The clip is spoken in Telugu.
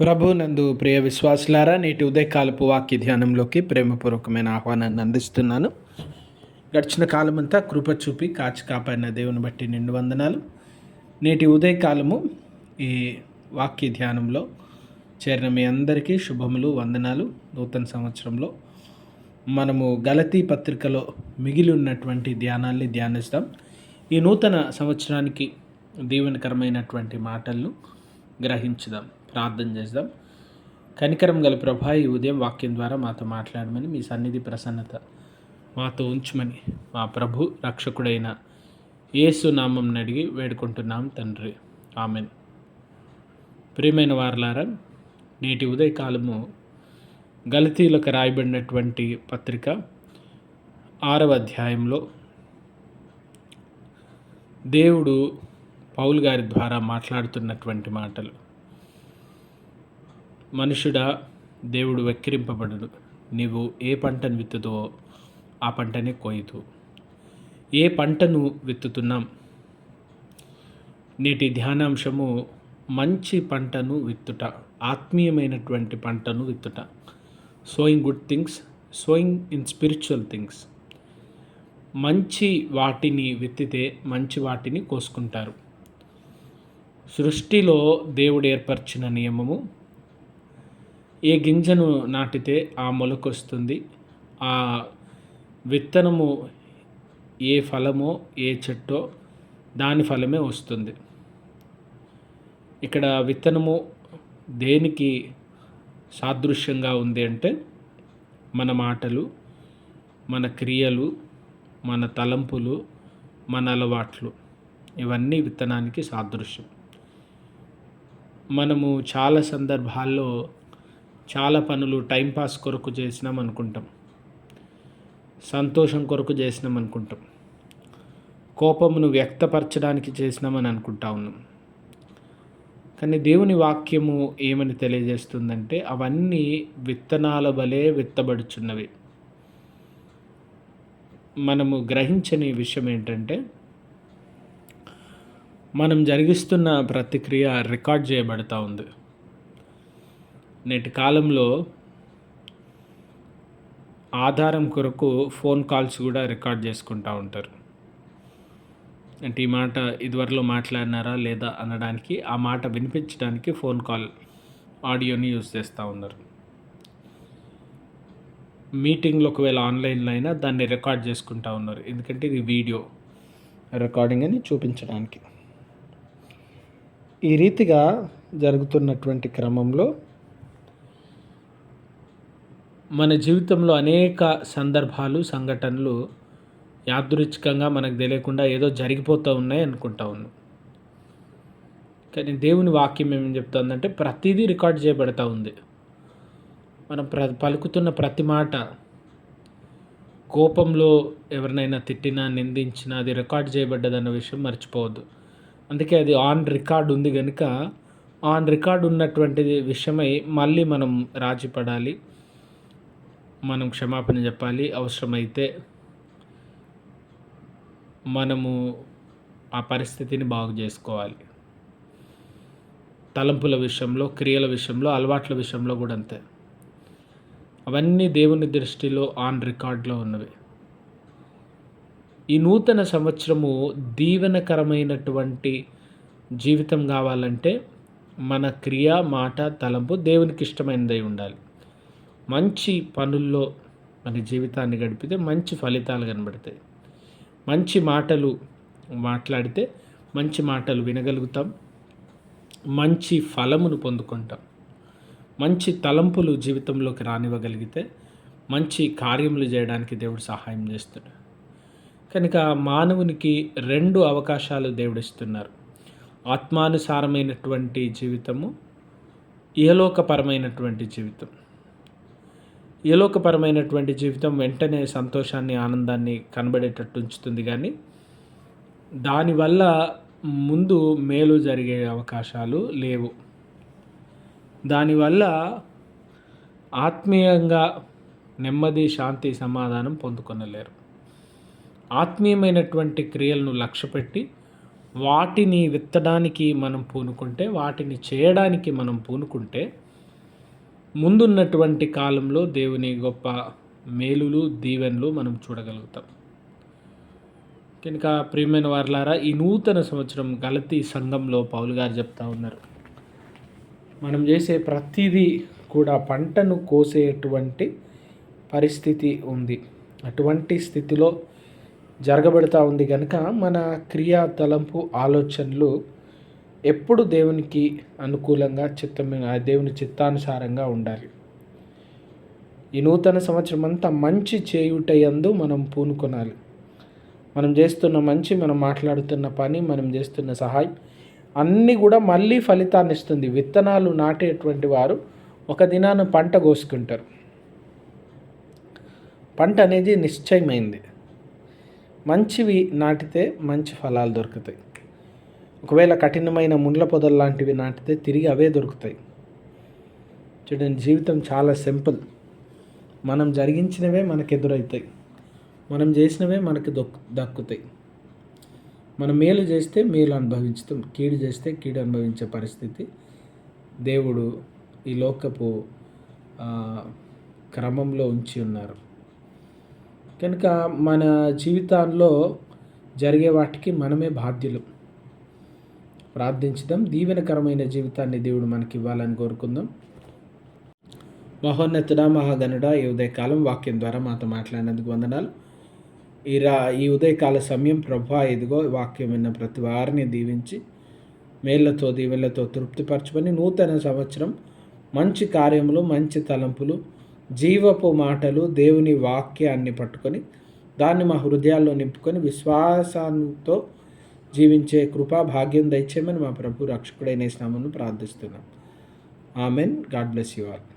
ప్రభు నందు ప్రియ విశ్వాసులారా నేటి ఉదయకాలపు వాక్య ధ్యానంలోకి ప్రేమపూర్వకమైన ఆహ్వానాన్ని అందిస్తున్నాను. గడిచిన కాలమంతా కృప చూపి కాచి కాపాడిన దేవుని బట్టి నిండు వందనాలు. నేటి ఉదయకాలము ఈ వాక్య ధ్యానంలో చేరిన మీ అందరికీ శుభములు వందనాలు. నూతన సంవత్సరంలో మనము గలతీ పత్రికలో మిగిలి ఉన్నటువంటి ధ్యానాల్ని ధ్యానిస్తాం. ఈ నూతన సంవత్సరానికి దీవెనకరమైనటువంటి మాటలను గ్రహించుదాం. ప్రార్థన చేద్దాం. కనికరం గల ప్రభా ఈ ఉదయం వాక్యం ద్వారా మాతో మాట్లాడమని మీ సన్నిధి ప్రసన్నత మాతో ఉంచమని మా ప్రభు రక్షకుడైన యేసు నామం అడిగి వేడుకుంటున్నాం తండ్రి. ఆమెన్. ప్రియమైన వారలారా నేటి ఉదయకాలము గలతీలకు రాయబడినటువంటి పత్రిక ఆరవ అధ్యాయంలో దేవుడు పౌల్ గారి ద్వారా మాట్లాడుతున్నటువంటి మాటలు. మనుషుడా దేవుడు వెక్కిరింపబడడు. నీవు ఏ పంటను విత్తుదో ఆ పంటనే కోయదు ఏ పంటను విత్తుతున్నాం? నేటి ధ్యానాంశము మంచి పంటను విత్తుట ఆత్మీయమైనటువంటి పంటను విత్తుట. Sowing good things sowing in spiritual things మంచి వాటిని విత్తితే మంచి వాటిని కోసుకుంటారు. సృష్టిలో దేవుడు ఏర్పరిచిన నియమము ఏ గింజను నాటితే ఆ మొలకొస్తుంది ఆ విత్తనము ఏ ఫలమో ఏ చెట్టో దాని ఫలమే వస్తుంది. ఇక్కడ విత్తనము దేనికి సాదృశ్యంగా ఉంది అంటే మన మాటలు మన క్రియలు మన తలంపులు మన అలవాట్లు ఇవన్నీ విత్తనానికి సాదృశ్యం. మనము చాలా సందర్భాల్లో చాలా పనులు టైంపాస్ కొరకు చేసినాం అనుకుంటాం. సంతోషం కొరకు చేసినాం అనుకుంటాం. కోపమును వ్యక్తపరచడానికి చేసినామని అనుకుంటా ఉన్నాం. కానీ దేవుని వాక్యము ఏమని తెలియజేస్తుందంటే అవన్నీ విత్తనాల వలె విత్తబడుచున్నవి. మనము గ్రహించని విషయం ఏంటంటే మనం జరిగిస్తున్న ప్రతిక్రియ రికార్డ్ చేయబడతా ఉంది. నేటి కాలంలో ఆధారం కొరకు ఫోన్ కాల్స్ కూడా రికార్డ్ చేసుకుంటూ ఉంటారు. అంటే ఈ మాట ఇదివరలో మాట్లాడినారా లేదా అనడానికి ఆ మాట వినిపించడానికి ఫోన్ కాల్ ఆడియోని యూజ్ చేస్తూ ఉన్నారు. మీటింగ్లో ఒకవేళ ఆన్లైన్లో అయినా దాన్ని రికార్డ్ చేసుకుంటూ ఉన్నారు. ఎందుకంటే ఇది వీడియో రికార్డింగ్ అని చూపించడానికి. ఈ రీతిగా జరుగుతున్నటువంటి క్రమంలో మన జీవితంలో అనేక సందర్భాలు సంఘటనలు యాదృచ్ఛికంగా మనకు తెలియకుండా ఏదో జరిగిపోతూ ఉన్నాయి అనుకుంటా ఉన్నాం. కానీ దేవుని వాక్యం ఏమని చెప్తుందంటే ప్రతిదీ రికార్డ్ చేయబడతా ఉంది. మనం ప్ర పలుకుతున్న ప్రతి మాట కోపంలో ఎవరినైనా తిట్టినా నిందించినా అది రికార్డ్ చేయబడ్డదన్న విషయం మర్చిపోవద్దు. అందుకే అది ఆన్ రికార్డ్ ఉంది కనుక ఆన్ రికార్డ్ ఉన్నటువంటి విషయమై మళ్ళీ మనం రాజీ పడాలి మనం క్షమాపణ చెప్పాలి. అవసరమైతే మనము ఆ పరిస్థితిని బాగు చేసుకోవాలి. తలంపుల విషయంలో క్రియల విషయంలో అలవాట్ల విషయంలో కూడా అంతే. అవన్నీ దేవుని దృష్టిలో ఆన్ రికార్డ్లో ఉన్నవి. ఈ నూతన సంవత్సరము దీవెనకరమైనటువంటి జీవితం కావాలంటే మన క్రియ మాట తలంపు దేవునికి ఇష్టమైనదై ఉండాలి. మంచి పనుల్లో మన జీవితాన్ని గడిపితే మంచి ఫలితాలు కనబడతాయి. మంచి మాటలు మాట్లాడితే మంచి మాటలు వినగలుగుతాం. మంచి ఫలమును పొందుకుంటాం. మంచి తలంపులు జీవితంలోకి రానివ్వగలిగితే మంచి కార్యములు చేయడానికి దేవుడు సహాయం చేస్తాడు. కనుక మానవునికి రెండు అవకాశాలు దేవుడిస్తున్నారు ఆత్మానుసారమైనటువంటి జీవితము ఇహలోకపరమైనటువంటి జీవితం. ఏలోకపరమైనటువంటి జీవితం వెంటనే సంతోషాన్ని ఆనందాన్ని కనబడేటట్టు ఉంచుతుంది కానీ దానివల్ల ముందు మేలు జరిగే అవకాశాలు లేవు. దానివల్ల ఆత్మీయంగా నెమ్మది శాంతి సమాధానం పొందుకొనలేరు. ఆత్మీయమైనటువంటి క్రియలను లక్ష్యపెట్టి వాటిని విత్తడానికి మనం పూనుకుంటే వాటిని చేయడానికి మనం పూనుకుంటే ముందున్నటువంటి కాలంలో దేవుని గొప్ప మేలులు దీవెనలు మనం చూడగలుగుతాం. కనుక ప్రియమైన వారులారా ఈ నూతన సంవత్సరం గలతీ సంఘంలో పౌలు గారు చెప్తా ఉన్నారు. మనం చేసే ప్రతిదీ కూడా పంటను కోసేటువంటి పరిస్థితి ఉంది. అటువంటి స్థితిలో జరగబడతా ఉంది. కనుక మన క్రియా తలంపు ఆలోచనలు ఎప్పుడు దేవునికి అనుకూలంగా చిత్తమైన దేవుని చిత్తానుసారంగా ఉండాలి. ఈ నూతన సంవత్సరం అంతా మంచి చేయుటయందు మనం పూనుకొనాలి. మనం చేస్తున్న మంచి మనం మాట్లాడుతున్న పని మనం చేస్తున్న సహాయం అన్నీ కూడా మళ్ళీ ఫలితాన్ని ఇస్తుంది. విత్తనాలు నాటేటువంటి వారు ఒక దినాన పంట కోసుకుంటారు. పంట అనేది నిశ్చయమైంది. మంచివి నాటితే మంచి ఫలాలు దొరుకుతాయి. ఒకవేళ కఠినమైన ముండ్ల పొదలు లాంటివి నాటితే తిరిగి అవే దొరుకుతాయి. చూడండి జీవితం చాలా సింపుల్. మనం జరిగించినవే మనకు ఎదురవుతాయి మనం చేసినవే మనకి దొక్కు దక్కుతాయి. మనం మేలు చేస్తే మేలు అనుభవించుతాం. కీడు చేస్తే కీడు అనుభవించే పరిస్థితి. దేవుడు ఈ లోకపు క్రమంలో ఉంచి ఉన్నారు. కనుక మన జీవితాల్లో జరిగే వాటికి మనమే బాధ్యులు. ప్రార్థించుదాం. దీవెనకరమైన జీవితాన్ని దేవుడు మనకి ఇవ్వాలని కోరుకుందాం. మహోన్నతుడ మహాగనుడ ఈ ఉదయకాలం వాక్యం ద్వారా మాతో మాట్లాడినందుకు వందనాలు. ఈ రా ఈ ఉదయకాల సమయం ప్రభా ఇదిగో వాక్యం విన్న ప్రతి వారిని దీవించి మేళ్ళతో దీవెళ్ళతో తృప్తిపరచుకొని నూతన సంవత్సరం మంచి కార్యములు మంచి తలంపులు జీవపు మాటలు దేవుని వాక్యాన్ని పట్టుకొని దాన్ని మా హృదయాల్లో నింపుకొని విశ్వాసంతో జీవించే కృపా భాగ్యం దయచేయమని మా ప్రభు రక్షకుడైన స్నామను ప్రార్థిస్తున్నాం. Amen. God bless you all.